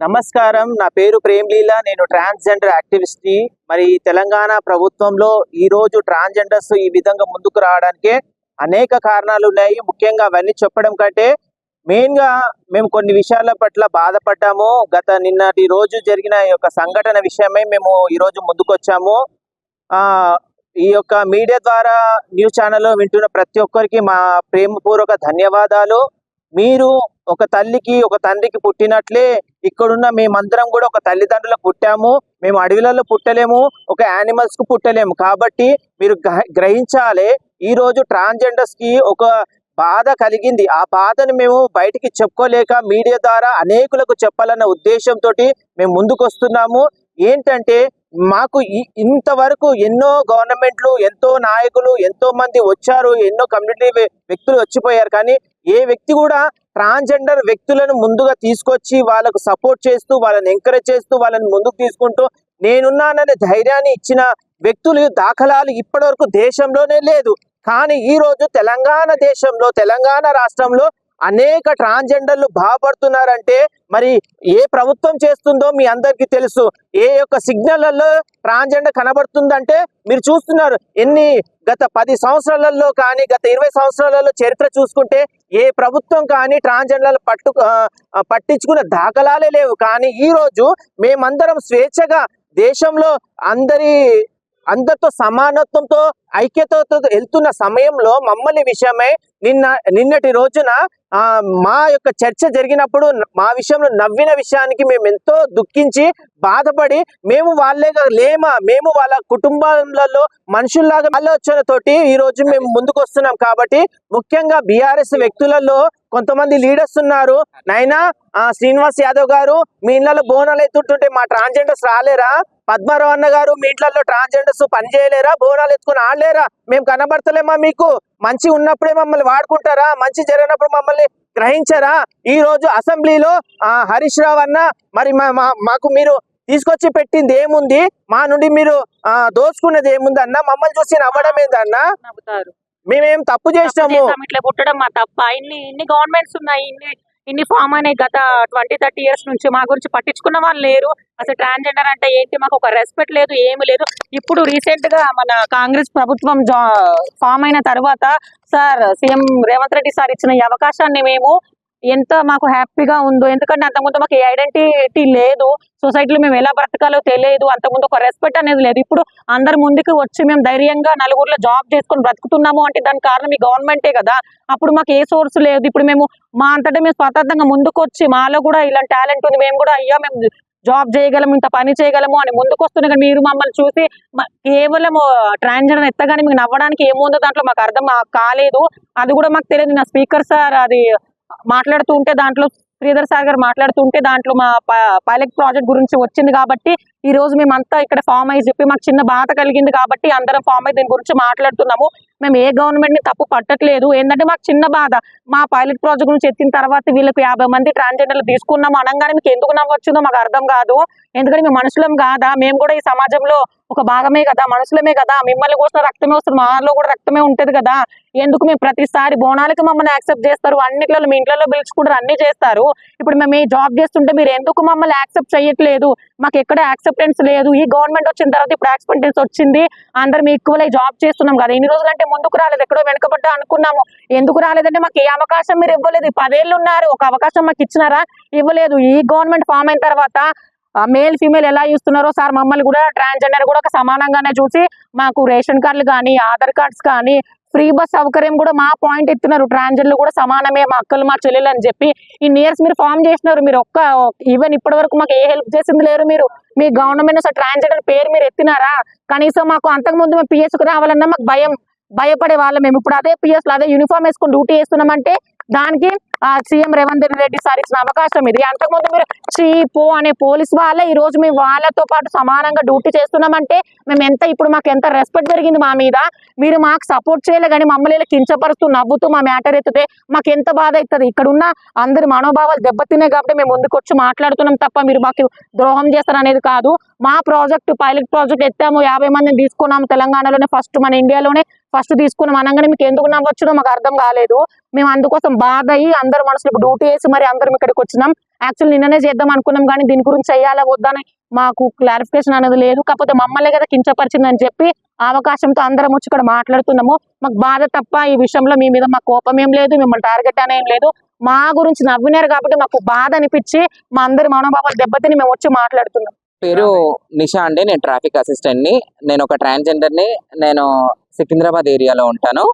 నమస్కారం. నా పేరు ప్రేమ్లీల. నేను ట్రాన్స్జెండర్ యాక్టివిస్ట్ మరి తెలంగాణ ప్రభుత్వంలో ఈ రోజు ట్రాన్స్జెండర్స్ ఈ విధంగా ముందుకు రావడానికి అనేక కారణాలు ఉన్నాయి. ముఖ్యంగా అవన్నీ చెప్పడం కంటే మెయిన్గా మేము కొన్ని విషయాల పట్ల బాధపడ్డాము. గత నిన్నటి రోజు జరిగిన ఈ యొక్క సంఘటన విషయమై మేము ఈ రోజు ముందుకు వచ్చాము ఆ ఈ యొక్క మీడియా ద్వారా న్యూస్ ఛానల్లో వింటున్న ప్రతి ఒక్కరికి మా ప్రేమపూర్వక ధన్యవాదాలు. మీరు ఒక తల్లికి ఒక తండ్రికి పుట్టినట్లే ఇక్కడున్న మేమందరం కూడా ఒక తల్లిదండ్రులకు పుట్టాము. మేము అడవిలలో పుట్టలేము ఒక యానిమల్స్కు పుట్టలేము. కాబట్టి మీరు గ్రహ- గ్రహించాలి ఈ రోజు ట్రాన్స్జెండర్స్కి ఒక బాధ కలిగింది. ఆ బాధను మేము బయటికి చెప్పుకోలేక మీడియా ద్వారా అనేకులకు చెప్పాలన్న ఉద్దేశంతో మేము ముందుకు వస్తున్నాము ఏంటంటే మాకు ఇంతవరకు ఎన్నో గవర్నమెంట్లు ఎంతో నాయకులు ఎంతో మంది వచ్చారు ఎన్నో కమ్యూనిటీ వ్యక్తులు వచ్చిపోయారు. కానీ ఏ వ్యక్తి కూడా ట్రాన్స్జెండర్ వ్యక్తులను ముందుగా తీసుకొచ్చి వాళ్ళకు సపోర్ట్ చేస్తూ వాళ్ళని ఎంకరేజ్ చేస్తూ వాళ్ళని ముందుకు తీసుకుంటూ నేనున్నాననే ధైర్యాన్ని ఇచ్చిన వ్యక్తులు దాఖలాలు ఇప్పటివరకు దేశంలోనే లేదు. కానీ ఈ రోజు తెలంగాణ దేశంలో తెలంగాణ రాష్ట్రంలో అనేక ట్రాన్స్జెండర్లు బాధపడుతున్నారంటే మరి ఏ ప్రభుత్వం చేస్తుందో మీ అందరికీ తెలుసు. ఏ యొక్క సిగ్నల్లలో ట్రాన్స్జెండర్ కనబడుతుందంటే మీరు చూస్తున్నారు. ఎన్ని గత పది సంవత్సరాలలో కానీ గత ఇరవై సంవత్సరాలలో చరిత్ర చూసుకుంటే ఏ ప్రభుత్వం కానీ ట్రాన్స్జెండర్లు పట్టు పట్టించుకున్న దాఖలాలే లేవు. కానీ ఈ రోజు మేమందరం స్వేచ్ఛగా దేశంలో అందరి అందరితో సమానత్వంతో ఐక్యతతో వెళ్తున్న సమయంలో మమ్మల్ని విషయమై నిన్న నిన్నటి రోజున మా యొక్క చర్చ జరిగినప్పుడు మా విషయంలో నవ్విన విషయానికి మేము ఎంతో దుఃఖించి బాధపడి మేము వాళ్ళే లేమా మేము వాళ్ళ కుటుంబాలలో మనుషుల్లాగా ఆలోచనతోటి ఈ రోజు మేము ముందుకు వస్తున్నాం కాబట్టి ముఖ్యంగా బీఆర్ఎస్ వ్యక్తులలో కొంతమంది లీడర్స్ ఉన్నారు. నైనా ఆ, శ్రీనివాస్ యాదవ్ గారు మీ ఇళ్ళలో బోనాలు ఎత్తుంటుంటే మా ట్రాన్స్జెండర్స్ రాలేరా? పద్మారావు అన్న గారు మీ ఇంట్లలో ట్రాన్స్జెండర్స్ పని చేయలేరా బోనాలు ఎత్తుకుని ఆడలేరా? మేము కనబడతలేమా మీకు? మంచి ఉన్నప్పుడే మమ్మల్ని వాడుకుంటారా? మంచి జరిగినప్పుడు మమ్మల్ని గ్రహించారా? ఈ రోజు అసెంబ్లీలో ఆ, హరీష్ రావు అన్న మరి మాకు మీరు తీసుకొచ్చి పెట్టింది ఏముంది? మా నుండి మీరు ఆ, దోచుకున్నది ఏముంది అన్న? మమ్మల్ని చూసి నవ్వడం ఏందన్నా మేమేం తప్పు చేసినాము? చేసాం ఇట్లా పుట్టడం మా తప్ప. ఇన్ని ఇన్ని గవర్నమెంట్స్ ఉన్నాయి ఇన్ని ఇన్ని ఫామ్ అయినాయి గత ట్వంటీ థర్టీ ఇయర్స్ నుంచి. మా గురించి పట్టించుకున్న వాళ్ళు లేరు. అసలు ట్రాన్స్జెండర్ అంటే ఏంటి? మాకు ఒక రెస్పెక్ట్ లేదు ఏమి లేదు. ఇప్పుడు రీసెంట్గా మన కాంగ్రెస్ ప్రభుత్వం ఫామ్ అయిన తర్వాత sir CM Revanth Reddy sir ఇచ్చిన ఈ అవకాశాన్ని మేము ఎంత మాకు హ్యాపీగా ఉందో ఎందుకంటే అంతకుముందు మాకు ఐడెంటిటీ లేదు. సొసైటీలో మేము ఎలా బ్రతకాలో తెలియదు. అంతకుముందు ఒక రెస్పెక్ట్ అనేది లేదు. ఇప్పుడు అందరు ముందుకు వచ్చి మేము ధైర్యంగా నలుగురిలో జాబ్ చేసుకొని బ్రతుకుతున్నాము అంటే దాని కారణం ఈ గవర్నమెంటే కదా. అప్పుడు మాకు ఏ సోర్స్ లేదు. ఇప్పుడు మేము మా అంతటా మేము స్వతంత్రంగా ముందుకు వచ్చి మాలో కూడా ఇలాంటి టాలెంట్ ఉంది. మేము కూడా అయ్యా మేము జాబ్ చేయగలము ఇంత పని చేయగలము అని ముందుకు వస్తున్నాయి కానీ మీరు మమ్మల్ని చూసి కేవలం ట్రాన్స్జెండర్ ఎత్తగానే మీకు నవ్వడానికి ఏముందో దాంట్లో మాకు అర్థం కాలేదు. అది కూడా మాకు తెలియదు. నా స్పీకర్ సార్ అది మాట్లాడుతూ ఉంటే దాంట్లో శ్రీధర్ సార్ గారు మాట్లాడుతూ ఉంటే దాంట్లో మా పైలట్ ప్రాజెక్ట్ గురించి వచ్చింది కాబట్టి ఈ రోజు మేమంతా ఇక్కడ ఫామ్ అయ్యి చెప్పి మాకు చిన్న బాధ కలిగింది కాబట్టి అందరం ఫామ్ అయ్యి దీని గురించి మాట్లాడుతున్నాము. మేము ఏ గవర్నమెంట్ని తప్పు పట్టట్లేదు. ఏంటంటే మాకు చిన్న బాధ. మా పైలట్ ప్రాజెక్ట్ నుంచి ఎత్తిన తర్వాత వీళ్ళకి యాభై మంది ట్రాన్స్జెండర్లు తీసుకున్నాము అనగానే మీకు ఎందుకు నవ్వొచ్చిందో మాకు అర్థం కాదు. ఎందుకంటే మేము మనుషులం కాదా? మేము కూడా ఈ సమాజంలో ఒక భాగమే కదా? మనుషులమే కదా? మిమ్మల్ని కోసం రక్తమే వస్తుంది. మాలో కూడా రక్తమే ఉంటది కదా? ఎందుకు మేము ప్రతిసారి బోనాలకి మమ్మల్ని యాక్సెప్ట్ చేస్తారు? అన్నిట్లలో మీ ఇంట్లో పిలుచుకుంటారు అన్ని చేస్తారు. ఇప్పుడు మేము ఈ జాబ్ చేస్తుంటే మీరు ఎందుకు మమ్మల్ని యాక్సెప్ట్ చేయట్లేదు? మాకు ఎక్కడ యాక్సెప్టెన్స్ లేదు. ఈ గవర్నమెంట్ వచ్చిన తర్వాత ఇప్పుడు యాక్సెప్టెన్స్ వచ్చింది. అందరం ఈక్వల్ అయి జాబ్ చేస్తున్నాం కదా? ఎన్ని రోజులంటే ముందుకు రాలేదు. ఎక్కడో వెనుకబడ్డా అనుకున్నాము. ఎందుకు రాలేదంటే మాకు ఏ అవకాశం మీరు ఇవ్వలేదు. పదేళ్ళు ఉన్నారు. ఒక అవకాశం మాకు ఇచ్చినారా? ఇవ్వలేదు. ఈ గవర్నమెంట్ ఫామ్ అయిన తర్వాత మేల్ ఫీమేల్ ఎలా చూస్తున్నారో సార్ మమ్మల్ని కూడా ట్రాన్స్జెండర్ కూడా ఒక సమానంగానే చూసి మాకు రేషన్ కార్డులు కానీ ఆధార్ కార్డ్స్ కానీ ఫ్రీ బస్ సౌకర్యం కూడా మా పాయింట్ ఎత్తున్నారు. ట్రాన్స్జెండర్లు కూడా సమానమే. మా అక్కలు మా చెల్లెలు అని చెప్పి ఇన్ని ఇయర్స్ మీరు ఫామ్ చేసినారు. మీరు ఒక్క ఈవెన్ ఇప్పటి వరకు మాకు ఏ హెల్ప్ చేసింది లేరు మీరు. మీ గవర్నమెంట్ అసలు ట్రాన్స్జెండర్ పేరు మీరు ఎత్తినారా? కనీసం మాకు అంతకుముందు మేము పిఎస్కి రావాలన్నా మాకు భయం. భయపడే వాళ్ళం మేము. ఇప్పుడు అదే పిఎస్ అదే యూనిఫామ్ వేసుకొని డ్యూటీ చేస్తున్నామంటే దానికి ఆ సీఎం రేవంత్ రెడ్డి సార్ ఇచ్చిన అవకాశం ఇది. అంతకుముందు మీరు చీపో అనే పోలీస్ వాళ్ళే ఈ రోజు మేము వాళ్ళతో పాటు సమానంగా డ్యూటీ చేస్తున్నామంటే మేము ఎంత ఇప్పుడు మాకు ఎంత రెస్పెక్ట్ జరిగింది మా మీద. మీరు మాకు సపోర్ట్ చేయలే కానీ మమ్మల్ని కించపరుస్తూ నవ్వుతూ మా మ్యాటర్ ఎత్తితే మాకు ఎంత బాధ అవుతుంది ఇక్కడ ఉన్న అందరి మనోభావాలు దెబ్బతిన్నాయి కాబట్టి మేము ముందుకొచ్చి మాట్లాడుతున్నాం తప్ప మీరు మాకు ద్రోహం చేస్తారనేది కాదు. మా ప్రాజెక్ట్ పైలట్ ప్రాజెక్ట్ ఎత్తాము. యాభై మందిని తీసుకున్నాము తెలంగాణలోనే ఫస్ట్ మన ఇండియాలోనే ఫస్ట్ తీసుకున్నాం అనగానే మీకు ఎందుకు నవ్వచ్చునో మాకు అర్థం కాలేదు. మేము అందుకోసం బాధ అయ్యి అందరు మనసులకు డ్యూటీ వేసి మరి అందరం ఇక్కడికి వచ్చినాం. యాక్చువల్ నిన్ననే చేద్దాం అనుకున్నాం కానీ దీని గురించి చేయాలా వద్దని మాకు క్లారిఫికేషన్ అనేది లేదు. కాకపోతే మమ్మల్ని కదా కించపరిచిందని చెప్పి అవకాశంతో అందరం వచ్చి ఇక్కడ మాట్లాడుతున్నాము. మాకు బాధ తప్ప ఈ విషయంలో మీ మీద మాకు కోపం ఏం లేదు మిమ్మల్ని టార్గెట్ అనేం లేదు. మా గురించి నవ్వినారు కాబట్టి మాకు బాధ అనిపించి మా అందరి మనోభావాలు దెబ్బతిని మేము వచ్చి మాట్లాడుతున్నాం. పేరు నిషా అండి. నేను ట్రాఫిక్ అసిస్టెంట్ని నేను ఒక ట్రాన్స్జెండర్ని నేను సికింద్రాబాద్ ఏరియాలో ఉంటాను.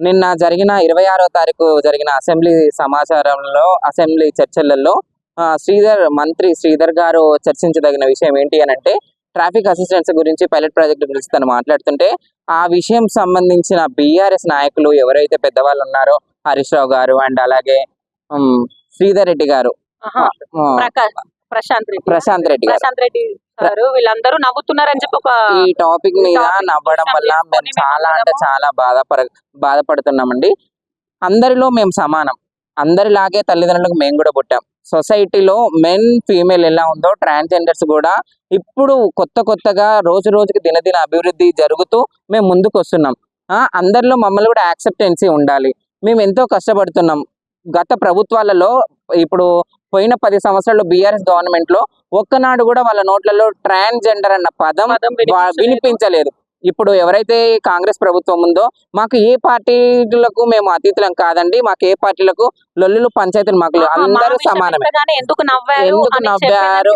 నిన్న జరిగిన ఇరవై ఆరో తారీఖు జరిగిన అసెంబ్లీ సమాచారంలో అసెంబ్లీ చర్చలలో శ్రీధర్ మంత్రి శ్రీధర్ గారు చర్చించదగిన విషయం ఏంటి అని అంటే ట్రాఫిక్ అసిస్టెంట్స్ గురించి పైలట్ ప్రాజెక్ట్ గురించి తను మాట్లాడుతుంటే ఆ విషయం సంబంధించిన బీఆర్ఎస్ నాయకులు ఎవరైతే పెద్దవాళ్ళు ఉన్నారో హరీష్ రావు గారు అండ్ అలాగే శ్రీధర్ రెడ్డి గారు. ప్రశాంత్ రెడ్డి. ప్రశాంత్ రెడ్డి గారు. ప్రశాంత్ రెడ్డి గారు వీళ్ళందరూ నవ్వుతున్నారని చెప్పి ఒక ఈ టాపిక్ మీద నవ్వడం వల్ల మేము చాలా అంటే చాలా బాధపడ బాధపడుతున్నామండి. అందరిలో మేము సమానం. అందరిలాగే తల్లిదండ్రులకు మేము కూడా పుట్టాం. సొసైటీలో మెన్ ఫీమేల్ ఎలా ఉందో ట్రాన్స్జెండర్స్ కూడా ఇప్పుడు కొత్త కొత్తగా రోజు రోజుకి దినదిన అభివృద్ధి జరుగుతూ మేము ముందుకు వస్తున్నాం ఆ, అందరిలో మమ్మల్ని కూడా యాక్సెప్టెన్సీ ఉండాలి. మేము ఎంతో కష్టపడుతున్నాం. గత ప్రభుత్వాలలో ఇప్పుడు పోయిన పది సంవత్సరాలు బీఆర్ఎస్ గవర్నమెంట్లో ఒక్కనాడు కూడా వాళ్ళ నోట్లలో ట్రాన్స్జెండర్ అన్న పదం వినిపించలేదు. ఇప్పుడు ఎవరైతే కాంగ్రెస్ ప్రభుత్వం ఉందో మాకు ఏ పార్టీలకు మేము అతీతులం కాదండి. మాకు ఏ పార్టీలకు లొల్లులు పంచాయతీలు మాకు అందరూ సమానమే. ఎందుకు నవ్వారు.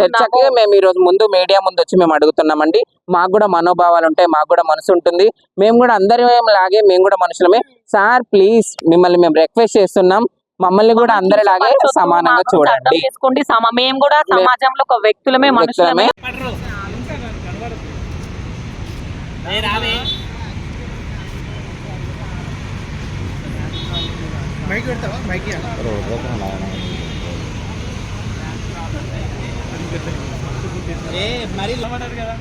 చర్చకి మేము ఈ రోజు ముందు మీడియా ముందు వచ్చి మేము అడుగుతున్నామండి. మాకు కూడా మనోభావాలు ఉంటాయి మాకు కూడా మనసు ఉంటుంది. మేము కూడా అందరి లాగే మేము కూడా మనుషులమే. సార్ ప్లీజ్ మిమ్మల్ని మేము రిక్వెస్ట్ చేస్తున్నాం. మమ్మల్ని కూడా అందరిలాగే సమానంగా చూడండి. చేసుకోండి. సమ మేము కూడా సమాజంలో ఒక వ్యక్తులమే మనుషులమే. వ్యక్తులమే. మైక్ పెడతావా? మైక్ ఏ మరి నిలబడారు కదా.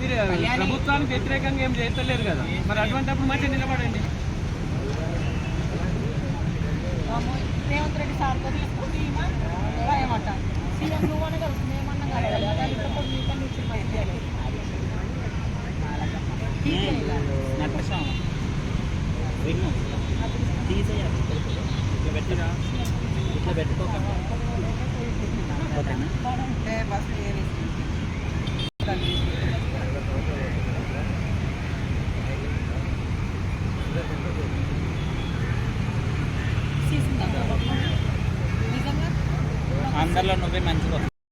మీరు ప్రభుత్వానికి వ్యతిరేకంగా ఏం చేస్తలేరు కదా. మరి అటువంటిప్పుడు మంచిగా నిలబడండి రేవంత్ రెడ్డి సార్ సీఎం నువ్వు అనగా మేమన్నా విను తీసేయాలి ఇట్లా పెట్టరా ఇట్లా ఓకేనా అందరిలో నువ్వే మంచి